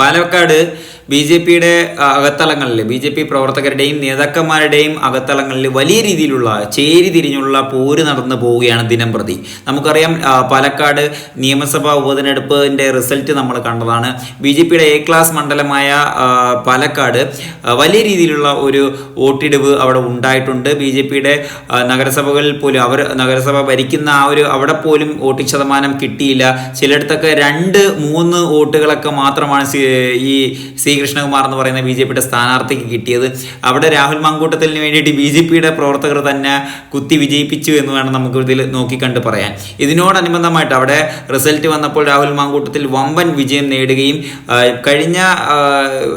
Palakkad B J പിയുടെ അകത്തളങ്ങളിൽ B J P പ്രവർത്തകരുടെയും നേതാക്കന്മാരുടെയും അകത്തളങ്ങളിൽ വലിയ രീതിയിലുള്ള ചേരി തിരിഞ്ഞുള്ള പോര് നടന്നു പോവുകയാണ് ദിനം പ്രതി. നമുക്കറിയാം പാലക്കാട് നിയമസഭാ ഉപതെരഞ്ഞെടുപ്പിന്റെ റിസൾട്ട് നമ്മൾ കണ്ടതാണ്. ബി ജെ പിയുടെ എ ക്ലാസ് മണ്ഡലമായ പാലക്കാട് വലിയ രീതിയിലുള്ള ഒരു വോട്ടിടിവ് അവിടെ ഉണ്ടായിട്ടുണ്ട്. ബി ജെ പിയുടെ നഗരസഭകളിൽ പോലും അവർ നഗരസഭ ഭരിക്കുന്ന ആ ഒരു അവിടെ പോലും വോട്ടിംഗ് ശതമാനം കിട്ടിയില്ല. ചിലയിടത്തൊക്കെ രണ്ട് മൂന്ന് വോട്ടുകളൊക്കെ മാത്രമാണ് ഈ സി കൃഷ്ണകുമാർ എന്ന് പറയുന്ന ബി ജെ പിയുടെ സ്ഥാനാർത്ഥിക്ക് കിട്ടിയത്. അവിടെ രാഹുൽ മാങ്കൂട്ടത്തിന് വേണ്ടിയിട്ട് ബി ജെ പിയുടെ പ്രവർത്തകർ തന്നെ കുത്തി വിജയിപ്പിച്ചു എന്ന് വേണം നമുക്ക് ഇതിൽ നോക്കിക്കണ്ട് പറയാൻ. ഇതിനോടനുബന്ധമായിട്ട് അവിടെ റിസൾട്ട് വന്നപ്പോൾ രാഹുൽ മാങ്കൂട്ടത്തിൽ വമ്പൻ വിജയം നേടുകയും കഴിഞ്ഞ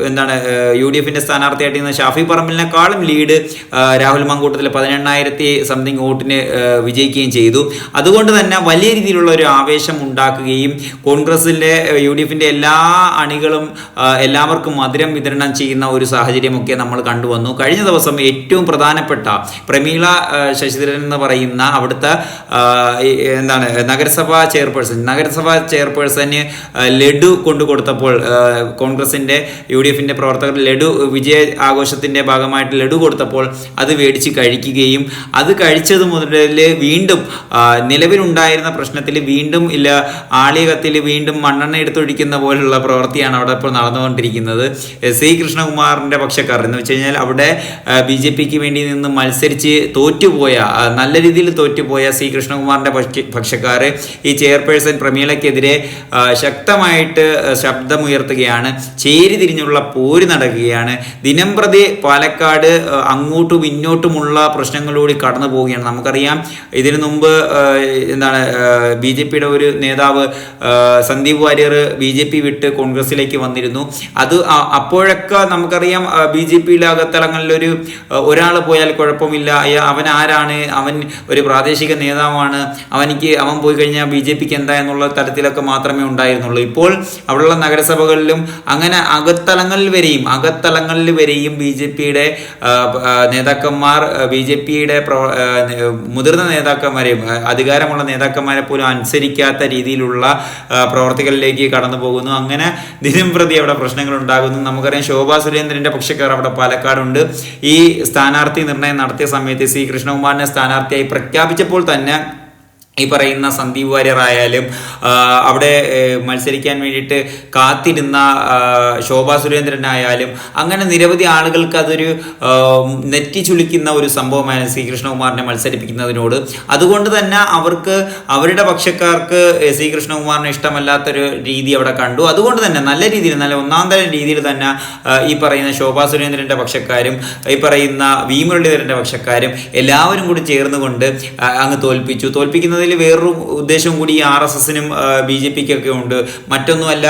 എന്താണ് യു ഡി എഫിന്റെ സ്ഥാനാർത്ഥിയായിട്ട് നിന്ന് ഷാഫി പറമ്പിലിനെക്കാളും ലീഡ് രാഹുൽ മാങ്കൂട്ടത്തിൽ പതിനെണ്ണായിരത്തി സംതിങ് വോട്ടിന് വിജയിക്കുകയും ചെയ്തു. അതുകൊണ്ട് തന്നെ വലിയ രീതിയിലുള്ള ഒരു ആവേശം ഉണ്ടാക്കുകയും കോൺഗ്രസിന്റെ യു ഡി എഫിന്റെ എല്ലാ അണികളും ആ, എല്ലാവർക്കും മധുരം വിതരണം ചെയ്യുന്ന ഒരു സാഹചര്യമൊക്കെ നമ്മൾ കണ്ടുവന്നു. കഴിഞ്ഞ ദിവസം ഏറ്റവും പ്രധാനപ്പെട്ട പ്രമീള ശശിധരൻ എന്ന് പറയുന്ന അവിടുത്തെ എന്താണ് നഗരസഭാ ചെയർപേഴ്സൺ നഗരസഭാ ചെയർപേഴ്സന് ലഡു കൊണ്ടു കൊടുത്തപ്പോൾ കോൺഗ്രസിന്റെ യു ഡി എഫിന്റെ പ്രവർത്തകർ ലഡു വിജയ ആഘോഷത്തിന്റെ ഭാഗമായിട്ട് ലഡു കൊടുത്തപ്പോൾ അത് മേടിച്ച് കഴിക്കുകയും അത് കഴിച്ചത് മുതൽ വീണ്ടും നിലവിലുണ്ടായിരുന്ന പ്രശ്നത്തിൽ വീണ്ടും ഇല്ല ആളികത്തിൽ വീണ്ടും മണ്ണെണ്ണ എടുത്തൊഴിക്കുന്ന പോലുള്ള പ്രവൃത്തിയാണ് അവിടെ ഇപ്പോൾ നടന്നുകൊണ്ടിരിക്കുന്നത്. എസ് സി കൃഷ്ണകുമാറിന്റെ പക്ഷക്കാർ എന്ന് വെച്ച് കഴിഞ്ഞാൽ അവിടെ ബി ജെ പിക്ക് വേണ്ടി നിന്ന് മത്സരിച്ച് തോറ്റുപോയ നല്ല രീതിയിൽ തോറ്റുപോയ സി കൃഷ്ണകുമാറിന്റെ പക്ഷ- പക്ഷക്കാർ ഈ ചെയർപേഴ്സൺ പ്രമീളയ്ക്കെതിരെ ശക്തമായിട്ട് ശബ്ദമുയർത്തുകയാണ്. ചേരി തിരിഞ്ഞുള്ള പോര് നടക്കുകയാണ്. ദിനംപ്രതി പാലക്കാട് അങ്ങോട്ടും ഇങ്ങോട്ടുമുള്ള പ്രശ്നങ്ങളിലൂടെ കടന്നു പോവുകയാണ്. നമുക്കറിയാം ഇതിനു മുമ്പ് എന്താണ് ബി ജെ പിയുടെ ഒരു നേതാവ് Sandeep Warrier B J P വിട്ട് കോൺഗ്രസിലേക്ക് വന്നിരുന്നു. അത് അപ്പോഴൊക്കെ നമുക്കറിയാം ബി ജെ പിയിലെ അകത്തളങ്ങളിൽ ഒരു ഒരാൾ പോയാൽ കുഴപ്പമില്ല. അവൻ ആരാണ്? അവൻ ഒരു പ്രാദേശിക നേതാവാണ്. അവനിക്ക് അവൻ പോയി കഴിഞ്ഞാൽ ബി ജെ പിക്ക് എന്താ എന്നുള്ള തരത്തിലൊക്കെ മാത്രമേ ഉണ്ടായിരുന്നുള്ളൂ. ഇപ്പോൾ അവിടെയുള്ള നഗരസഭകളിലും അങ്ങനെ അകത്തളങ്ങളിൽ വരെയും അകത്തളങ്ങളിൽ വരെയും ബി ജെ പിയുടെ നേതാക്കന്മാർ ബി ജെ പിയുടെ മുതിർന്ന നേതാക്കന്മാരെയും അധികാരമുള്ള നേതാക്കന്മാരെ പോലും അനുസരിക്കാത്ത രീതിയിലുള്ള പ്രവർത്തികളിലേക്ക് കടന്നു പോകുന്നു അങ്ങനെ ദിനം പ്രതി അവിടെ പ്രശ്നങ്ങൾ ഉണ്ടാകുന്നു. നമുക്കറിയാം ശോഭാ സുരേന്ദ്രന്റെ പക്ഷക്കാർ അവിടെ പാലക്കാടുണ്ട്. ഈ സ്ഥാനാർത്ഥി നിർണയം നടത്തിയ സമയത്ത് സി കൃഷ്ണകുമാറിനെ സ്ഥാനാർത്ഥിയായി പ്രഖ്യാപിച്ചപ്പോൾ തന്നെ ഈ പറയുന്ന സന്ദീപ് വാര്യർ ആയാലും അവിടെ മത്സരിക്കാൻ വേണ്ടിയിട്ട് കാത്തിരുന്ന ശോഭാ സുരേന്ദ്രനായാലും അങ്ങനെ നിരവധി ആളുകൾക്ക് അതൊരു നെറ്റി ചുളിക്കുന്ന ഒരു സംഭവമാണ് സി കൃഷ്ണകുമാറിനെ മത്സരിപ്പിക്കുന്നതിനോട്. അതുകൊണ്ട് തന്നെ അവർക്ക് അവരുടെ പക്ഷക്കാർക്ക് സി കൃഷ്ണകുമാറിന് ഇഷ്ടമല്ലാത്തൊരു രീതി അവിടെ കണ്ടു. അതുകൊണ്ട് തന്നെ നല്ല രീതിയിൽ നല്ല ഒന്നാം തരം രീതിയിൽ തന്നെ ഈ പറയുന്ന ശോഭാ സുരേന്ദ്രന്റെ പക്ഷക്കാരും ഈ പറയുന്ന വി മുരളീധരന്റെ പക്ഷക്കാരും എല്ലാവരും കൂടി ചേർന്നുകൊണ്ട് അങ്ങ് തോൽപ്പിച്ചു. തോൽപ്പിക്കുന്നതിൽ വേറൊരു ഉദ്ദേശം കൂടി ഈ ആർ എസ് എസിനും ബി ജെ പിക്കൊക്കെ ഉണ്ട്. മറ്റൊന്നുമല്ല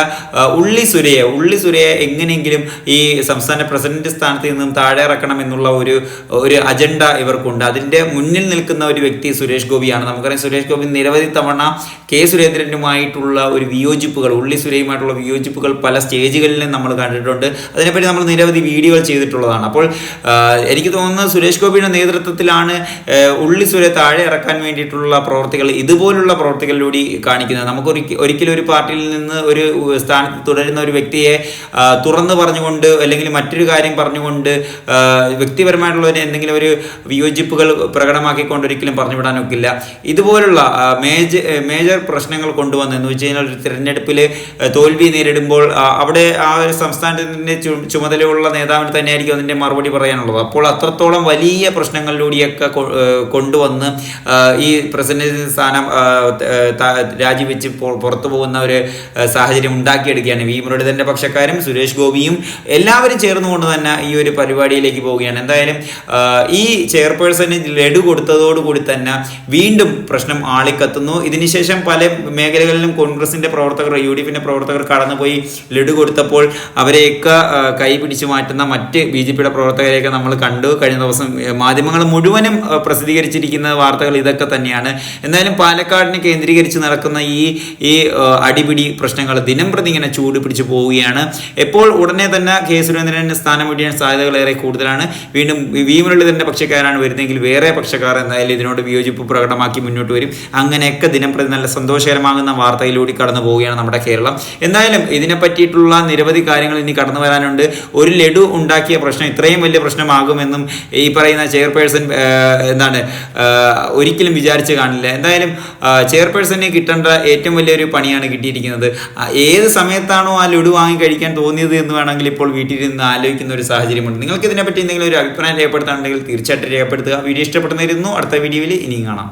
ഉള്ളി സുരയെ ഉള്ളി സുരയെ എങ്ങനെയെങ്കിലും ഈ സംസ്ഥാന പ്രസിഡന്റ് സ്ഥാനത്ത് നിന്നും താഴെ ഇറക്കണം എന്നുള്ള ഒരു ഒരു അജണ്ട ഇവർക്കുണ്ട്. അതിന്റെ മുന്നിൽ നിൽക്കുന്ന ഒരു വ്യക്തി സുരേഷ് ഗോപിയാണ്. നമുക്കറിയാം സുരേഷ് ഗോപി നിരവധി തവണ കെ സുരേന്ദ്രനുമായിട്ടുള്ള ഒരു വിയോജിപ്പുകൾ ഉള്ളി സുരയുമായിട്ടുള്ള വിയോജിപ്പുകൾ പല സ്റ്റേജുകളിലും നമ്മൾ കണ്ടിട്ടുണ്ട്. അതിനെപ്പറ്റി നമ്മൾ നിരവധി വീഡിയോകൾ ചെയ്തിട്ടുള്ളതാണ്. അപ്പോൾ എനിക്ക് തോന്നുന്നത് സുരേഷ് ഗോപിയുടെ നേതൃത്വത്തിലാണ് ഉള്ളി സുരെ താഴെ ഇറക്കാൻ വേണ്ടിയിട്ടുള്ള പ്രവർത്തികൾ ഇതുപോലുള്ള പ്രവർത്തികളിലൂടെ കാണിക്കുന്നത്. നമുക്ക് ഒരിക്ക- ഒരിക്കലും ഒരു പാർട്ടിയിൽ നിന്ന് ഒരു സ്ഥാനത്ത് തുടരുന്ന ഒരു വ്യക്തിയെ തുറന്നു പറഞ്ഞുകൊണ്ട് അല്ലെങ്കിൽ മറ്റൊരു കാര്യം പറഞ്ഞുകൊണ്ട് ആ, വ്യക്തിപരമായിട്ടുള്ള എന്തെങ്കിലും ഒരു വിയോജിപ്പുകൾ പ്രകടമാക്കിക്കൊണ്ട് ഒരിക്കലും പറഞ്ഞുവിടാനൊക്കില്ല. ഇതുപോലുള്ള മേജർ മേജർ പ്രശ്നങ്ങൾ കൊണ്ടുവന്ന് എന്ന് വെച്ച് കഴിഞ്ഞാൽ ഒരു തിരഞ്ഞെടുപ്പിൽ തോൽവി നേരിടുമ്പോൾ അവിടെ ആ ഒരു സംസ്ഥാനത്തിന്റെ ചുമതലയുള്ള നേതാവിന് തന്നെയായിരിക്കും അതിന്റെ മറുപടി പറയാനുള്ളത്. അപ്പോൾ അത്രത്തോളം വലിയ പ്രശ്നങ്ങളിലൂടെയൊക്കെ കൊണ്ടുവന്ന് ഈ പ്രസിഡന്റ് സ്ഥാനം രാജിവെച്ച് പുറത്തു പോകുന്ന ഒരു സാഹചര്യം ഉണ്ടാക്കിയെടുക്കുകയാണ്. വി. മുരളീധരന്റെ പക്ഷക്കാരും സുരേഷ് ഗോപിയും എല്ലാവരും ചേർന്നുകൊണ്ട് തന്നെ ഈ ഒരു പരിപാടിയിലേക്ക് പോവുകയാണ്. എന്തായാലും ഈ ചെയർപേഴ്സന് ലഡു കൊടുത്തതോടുകൂടി തന്നെ വീണ്ടും പ്രശ്നം ആളിക്കത്തുന്നു. ഇതിനുശേഷം പല മേഖലകളിലും കോൺഗ്രസിന്റെ പ്രവർത്തകർ യു ഡി പ്രവർത്തകർ കടന്നുപോയി ലഡു കൊടുത്തപ്പോൾ അവരെയൊക്കെ ആ, കൈ പിടിച്ചു മാറ്റുന്ന മറ്റ് ബി ജെ പിയുടെ പ്രവർത്തകരെയൊക്കെ നമ്മൾ കണ്ടു. കഴിഞ്ഞ ദിവസം മാധ്യമങ്ങൾ മുഴുവനും പ്രസിദ്ധീകരിച്ചിരിക്കുന്ന വാർത്തകൾ ഇതൊക്കെ തന്നെയാണ്. എന്തായാലും എന്തായാലും പാലക്കാടിനെ കേന്ദ്രീകരിച്ച് നടക്കുന്ന ഈ ഈ അടിപിടി പ്രശ്നങ്ങൾ ദിനം പ്രതി ഇങ്ങനെ ചൂട് പിടിച്ചു പോവുകയാണ്. എപ്പോൾ ഉടനെ തന്നെ കെ സുരേന്ദ്രന് സ്ഥാനം ഒഴിയാൻ സാധ്യതകൾ ഏറെ കൂടുതലാണ്. വീണ്ടും വി മുരളീധരന്റെ പക്ഷക്കാരാണ് വരുന്നതെങ്കിൽ വേറെ പക്ഷക്കാർ എന്തായാലും ഇതിനോട് വിയോജിപ്പ് പ്രകടമാക്കി മുന്നോട്ട് വരും. അങ്ങനെയൊക്കെ ദിനം പ്രതി നല്ല സന്തോഷകരമാകുന്ന വാർത്തയിലൂടെ കടന്നു പോവുകയാണ് നമ്മുടെ കേരളം. എന്തായാലും ഇതിനെ പറ്റിയിട്ടുള്ള നിരവധി കാര്യങ്ങൾ ഇനി കടന്നു വരാനുണ്ട്. ഒരു ലഡു ഉണ്ടാക്കിയ പ്രശ്നം ഇത്രയും വലിയ പ്രശ്നമാകുമെന്നും ഈ പറയുന്ന ചെയർപേഴ്സൺ എന്താണ് ഒരിക്കലും വിചാരിച്ച് കാണില്ല. എന്തായാലും ചെയർപേഴ്സണിന് കിട്ടേണ്ട ഏറ്റവും വലിയൊരു പണിയാണ് കിട്ടിയിരിക്കുന്നത്. ഏത് സമയത്താണോ ആ ലഡു വാങ്ങി കഴിക്കാൻ തോന്നിയത് എന്ന് വേണമെങ്കിൽ ഇപ്പോൾ വീട്ടിൽ നിന്ന് ആലോചിക്കുന്ന ഒരു സാഹചര്യമുണ്ട്. നിങ്ങൾക്ക് ഇതിനെപ്പറ്റി എന്തെങ്കിലും ഒരു അഭിപ്രായം രേഖപ്പെടുത്താനുണ്ടെങ്കിൽ തീർച്ചയായിട്ടും രേഖപ്പെടുത്തുക. വീഡിയോ ഇഷ്ടപ്പെടുന്നതായിരുന്നു അടുത്ത വീഡിയോയിൽ ഇനിയും കാണാം.